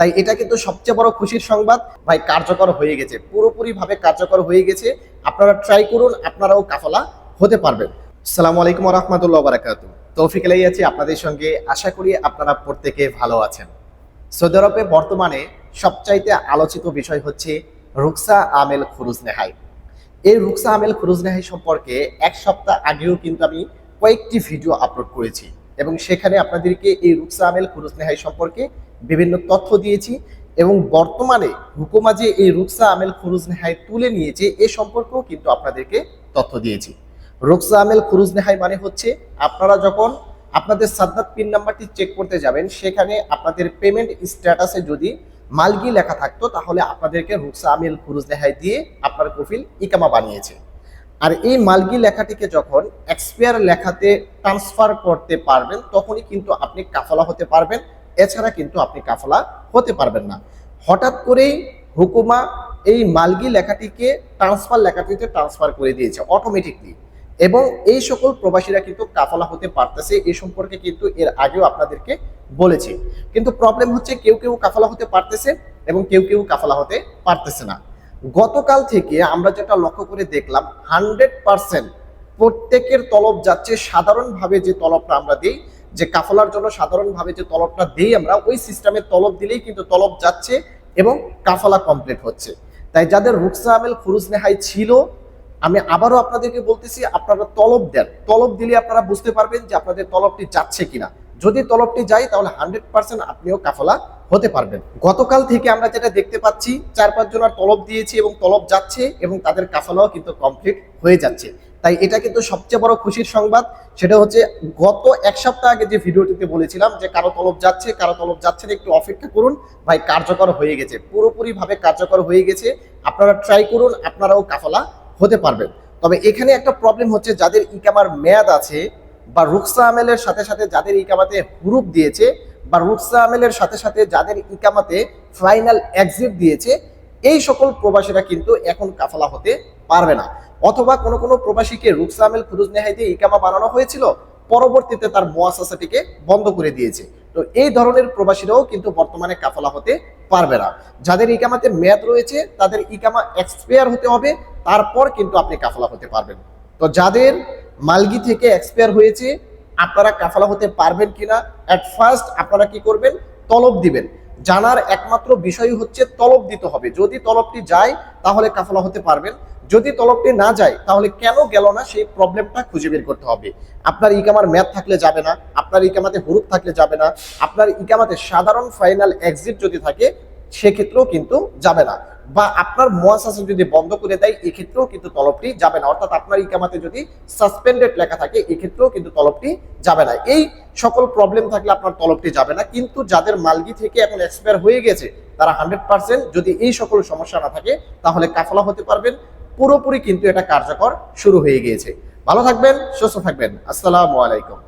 তাই এটা কিন্তু সবচেয়ে বড় খুশির সংবাদ। ভাই, কার্যকর হয়ে গেছে। পুরোপুরি ভাবে কার্যকর হয়ে গেছে। আপনারা ট্রাই করুন, আপনারাও কাফলা হতে পারবেন। আসসালামু আলাইকুম রহমতুল্লাহ বারাকাতু তৌফিক আলাই আছি আপনাদের সঙ্গে। আশা করি আপনারা প্রত্যেকে ভালো আছেন। সৌদি আরবে বর্তমানে সবচাইতে আলোচিত বিষয় হচ্ছে রুকসা আমেল খুরুজ নেহাই। এই রুকসা আমেল খুরুজ নেহাই সম্পর্কে এক সপ্তাহ আগেও কিন্তু আমি কয়েকটি ভিডিও আপলোড করেছি। এবং সেখানে আপনাদেরকে এই রুকসা আমেল খুরুজ নেহাই সম্পর্কে বিভিন্ন তথ্য দিয়েছি এবং বর্তমানে হুকুমা যে এই রুকসা আমেল খুরুজ নেহাই তুলে নিয়েছে, এ সম্পর্কেও কিন্তু আপনাদেরকে তথ্য দিয়েছি। রুকসা আমেল খুরুজ নেহাই মানে হচ্ছে আপনারা যখন আপনাদের সাদ্দাত পিন নাম্বারটি চেক করতে যাবেন, সেখানে আপনাদের পেমেন্ট স্ট্যাটাসে যদি মালগি লেখা থাকতো, তাহলে আপনাদেরকে রুকসা আমিল খুরুজ নেহাই দিয়ে আপনার কফিল ইকামা বানিয়েছে। আর এই মালগি লেখাটিকে যখন এক্সপায়ার লেখাতে ট্রান্সফার করতে পারবেন, তখনই কিন্তু আপনি কাফলা হতে পারবেন। এছাড়া কিন্তু আপনি কাফলা হতে পারবেন না। হঠাৎ করেই হুকুমা এই মালগি লেখাটিকে ট্রান্সফার লেখাটিতে ট্রান্সফার করে দিয়েছে অটোমেটিকলি এবং এই সকল প্রবাসীরা কিন্তু কাফলা হতে পারতেছে এই সম্পর্কে কিন্তু এর আগেও আপনাদেরকে বলেছি। কিন্তু প্রবলেম হচ্ছে কেউ কেউ কাফলা হতে পারতেছে এবং কেউ কেউ কাফলা হতে পারতেছে না। গতকাল থেকে আমরা যেটা লক্ষ্য করে দেখলাম হান্ড্রেড পার্সেন্ট প্রত্যেকের তলব যাচ্ছে, সাধারণভাবে যে তলবটা আমরা দিই যে কাফলার জন্য সাধারণভাবে যে তলবটা দিই আমরা, ওই সিস্টেমের তলব দিলেই কিন্তু তলব যাচ্ছে এবং কাফলা কমপ্লিট হচ্ছে। তাই যাদের রুকসা আমেল খুরুজ নেহাই ছিল, আমি আবারও আপনাদেরকে বলতেছি, আপনারা তলব দেন। তলব দিলে আপনারা বুঝতে পারবেন যে আপনাদের তলবটি যাচ্ছে কিনা। যদি তলবটি যায়, তাহলে হান্ড্রেড পার্সেন্ট আপনিও কাফলা হতে পারবেন। গতকাল থেকে আমরা যেটা দেখতে পাচ্ছি, চার পাঁচ জনের তলব দিয়েছি এবং তলব যাচ্ছে এবং তাদের কাফলাও কিন্তু কমপ্লিট হয়ে যাচ্ছে। তাই এটা কিন্তু সবচেয়ে বড় খুশির সংবাদ। সেটা হচ্ছে গত এক সপ্তাহ আগে যে ভিডিওটিতে বলেছিলাম যে কারও তলব যাচ্ছে, কারও তলব যাচ্ছে না, একটু অপেক্ষা করুন। ভাই, কার্যকর হয়ে গেছে পুরোপুরি ভাবে কার্যকর হয়ে গেছে। আপনারা ট্রাই করুন, আপনারাও কাফলা হতে পারবেন। তবে এখানে একটা প্রবলেম হচ্ছে, যাদের ইকামার মেয়াদ আছে বা রুকসা আমেলের সাথে সাথে যাদের ইকামাতে হুরুপ দিয়েছে বা রুকসা আমেলের সাথে সাথে যাদের ইকামাতে ফাইনাল এক্সিট দিয়েছে এই সকল প্রবাসীরা কিন্তু এখন কাফলা হতে পারবে না। অথবা কোনো কোনো প্রবাসীকে রুকসা আমেল ফুরুজ নেহাই দিয়ে ইকামা বানানো হয়েছিল, পরবর্তীতে তার মোয়াসাসাটিকে বন্ধ করে দিয়েছে। তো এই ধরনের প্রবাসীরাও কিন্তু বর্তমানে কাফলা হতে পারবে না। যাদের ইকামাতে মেয়াদ রয়েছে, তাদের ইকামা এক্সপায়ার হতে হবে, তারপর কিন্তু আপনি কাফলা হতে পারবেন। তো যাদের মালগি থেকে এক্সপায়ার হয়েছে, আপনারা কাফলা হতে পারবেন কিনা? অ্যাট ফার্স্ট আপনারা কি করবেন? তলব দিবেন। জানার একমাত্র বিষয় হচ্ছে তলব দিতে হবে। যদি তলবটি যায়, তাহলে কাফলা হতে পারবেন। যদি তলবটি না যায়, তাহলে কেন গেল না সেই প্রবলেমটা খুঁজে বের করতে হবে। আপনার ইকামার ম্যাথ থাকলে যাবে না, আপনার ইকামাতে হরুপ থাকলে যাবে না, আপনার ইকামাতে সাধারণ ফাইনাল এক্সিট যদি থাকে, সেক্ষেত্রেও কিন্তু যাবে না। বা আপনার মোয়াসাসা যদি বন্ধ করে দেয়, এক্ষেত্রেও কিন্তু তলবটি যাবে না। অর্থাৎ আপনার ইকামাতে যদি সাসপেন্ডেড লেখা থাকে, এক্ষেত্রেও কিন্তু তলবটি যাবে না। এই সকল প্রবলেম থাকলে আপনার তলবটি যাবে না। কিন্তু যাদের মালগি থেকে এখন এক্সপায়ার হয়ে গেছে, তারা হান্ড্রেড পার্সেন্ট যদি এই সকল সমস্যা না থাকে, তাহলে কাফলা হতে পারবেন। পুরোপুরি কিন্তু এটা কার্যকর শুরু হয়ে গিয়েছে। ভালো থাকবেন, সুস্থ থাকবেন। আসসালামু আলাইকুম।